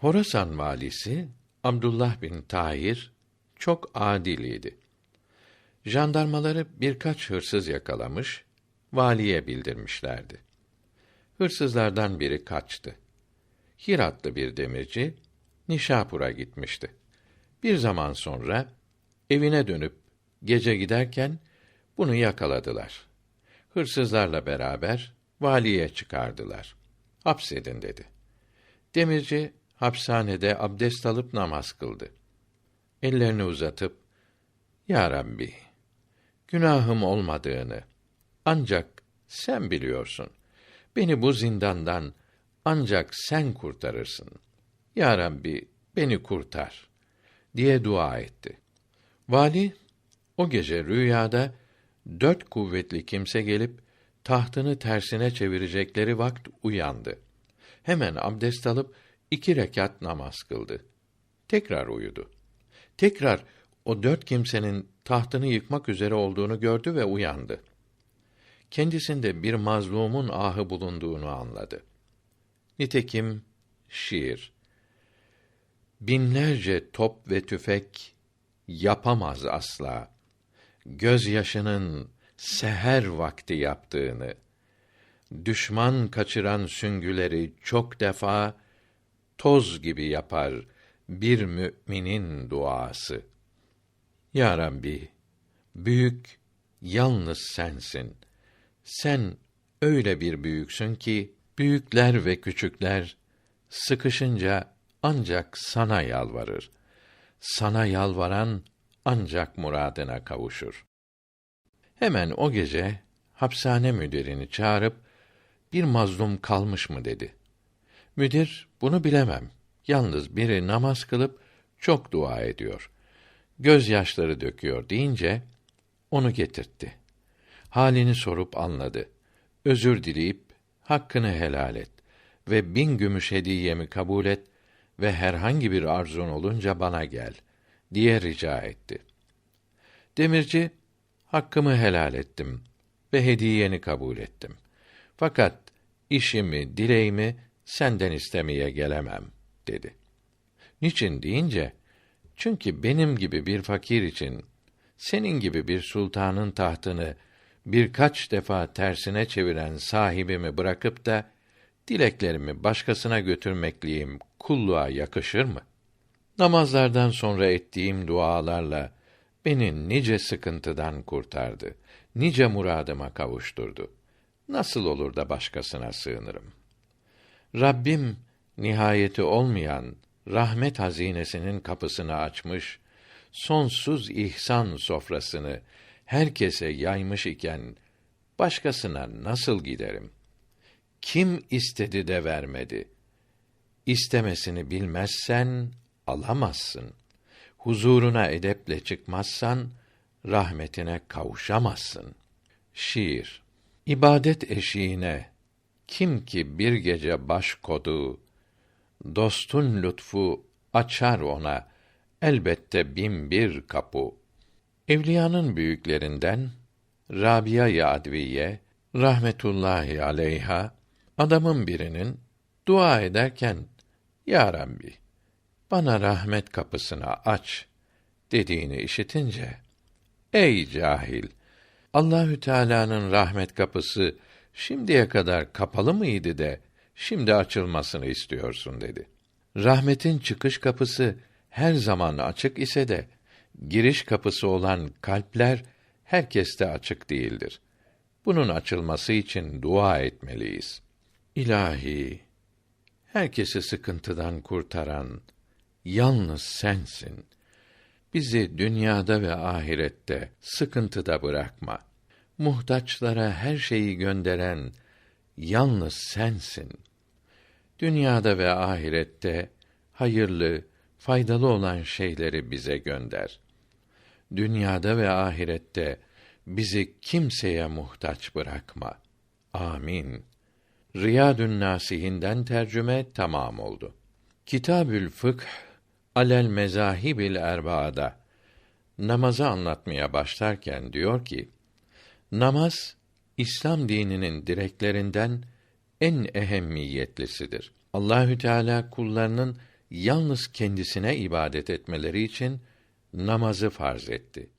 Horasan valisi Abdullah bin Tahir çok adil idi. Jandarmaları birkaç hırsız yakalamış, valiye bildirmişlerdi. Hırsızlardan biri kaçtı. Hiratlı bir demirci Nişapur'a gitmişti. Bir zaman sonra evine dönüp gece giderken bunu yakaladılar. Hırsızlarla beraber valiye çıkardılar. Hapsedin dedi. Demirci hapishanede abdest alıp namaz kıldı. Ellerini uzatıp Ya Rabbi, günahım olmadığını ancak sen biliyorsun. Beni bu zindandan ancak sen kurtarırsın. Ya Rabbi, beni kurtar diye dua etti. Vali o gece rüyada dört kuvvetli kimse gelip tahtını tersine çevirecekleri vakt uyandı. Hemen abdest alıp iki rekat namaz kıldı. Tekrar uyudu. Tekrar o dört kimsenin tahtını yıkmak üzere olduğunu gördü ve uyandı. Kendisinde bir mazlumun ahı bulunduğunu anladı. Nitekim şiir Binlerce top ve tüfek yapamaz asla. Gözyaşının seher vakti yaptığını, düşman kaçıran süngüleri çok defa toz gibi yapar bir müminin duası. Ya Rabbi, büyük yalnız sensin. Sen öyle bir büyüksün ki büyükler ve küçükler sıkışınca ancak sana yalvarır. Sana yalvaran ancak muradına kavuşur. Hemen o gece hapishane müdirini çağırıp bir mazlum kalmış mı dedi. Müdir bunu bilemem. Yalnız biri namaz kılıp çok dua ediyor. Gözyaşları döküyor deyince onu getirtti. Halini sorup anladı. Özür dileyip hakkını helal et ve bin gümüş hediyemi kabul et ve herhangi bir arzun olunca bana gel diye rica etti. Demirci hakkımı helal ettim ve hediyeni kabul ettim. Fakat işimi, dileğimi senden istemeye gelemem dedi. Niçin deyince çünkü benim gibi bir fakir için senin gibi bir sultanın tahtını birkaç defa tersine çeviren sahibimi bırakıp da dileklerimi başkasına götürmekliyim kulluğa yakışır mı? Namazlardan sonra ettiğim dualarla beni nice sıkıntıdan kurtardı, nice muradıma kavuşturdu. Nasıl olur da başkasına sığınırım? Rabbim nihayeti olmayan rahmet hazinesinin kapısını açmış, sonsuz ihsan sofrasını herkese yaymış iken başkasına nasıl giderim? Kim istedi de vermedi? İstemesini bilmezsen alamazsın. Huzuruna edeple çıkmazsan rahmetine kavuşamazsın. Şiir İbadet eşiğine kim ki bir gece baş kodu, dostun lütfu açar ona elbette bin bir kapı. Evliyanın büyüklerinden Rabia Adviye rahmetullahi aleyha adamın birinin dua ederken Ya Rabbi bana rahmet kapısını aç dediğini işitince ey cahil Allahü Teala'nın rahmet kapısı şimdiye kadar kapalı mıydı de şimdi açılmasını istiyorsun dedi. Rahmetin çıkış kapısı her zaman açık ise de giriş kapısı olan kalpler herkeste açık değildir. Bunun açılması için dua etmeliyiz. İlahi, herkesi sıkıntıdan kurtaran yalnız sensin. Bizi dünyada ve ahirette sıkıntıda bırakma. Muhtaçlara her şeyi gönderen yalnız sensin. Dünyada ve ahirette hayırlı, faydalı olan şeyleri bize gönder. Dünyada ve ahirette bizi kimseye muhtaç bırakma. Amin. Riyadün Nasihinden tercüme tamam oldu. Kitabül Fıkh alel mezahibil erbaada namazı anlatmaya başlarken diyor ki namaz İslam dininin direklerinden en ehemmiyetlisidir. Allahü Teala kullarının yalnız kendisine ibadet etmeleri için namazı farz etti.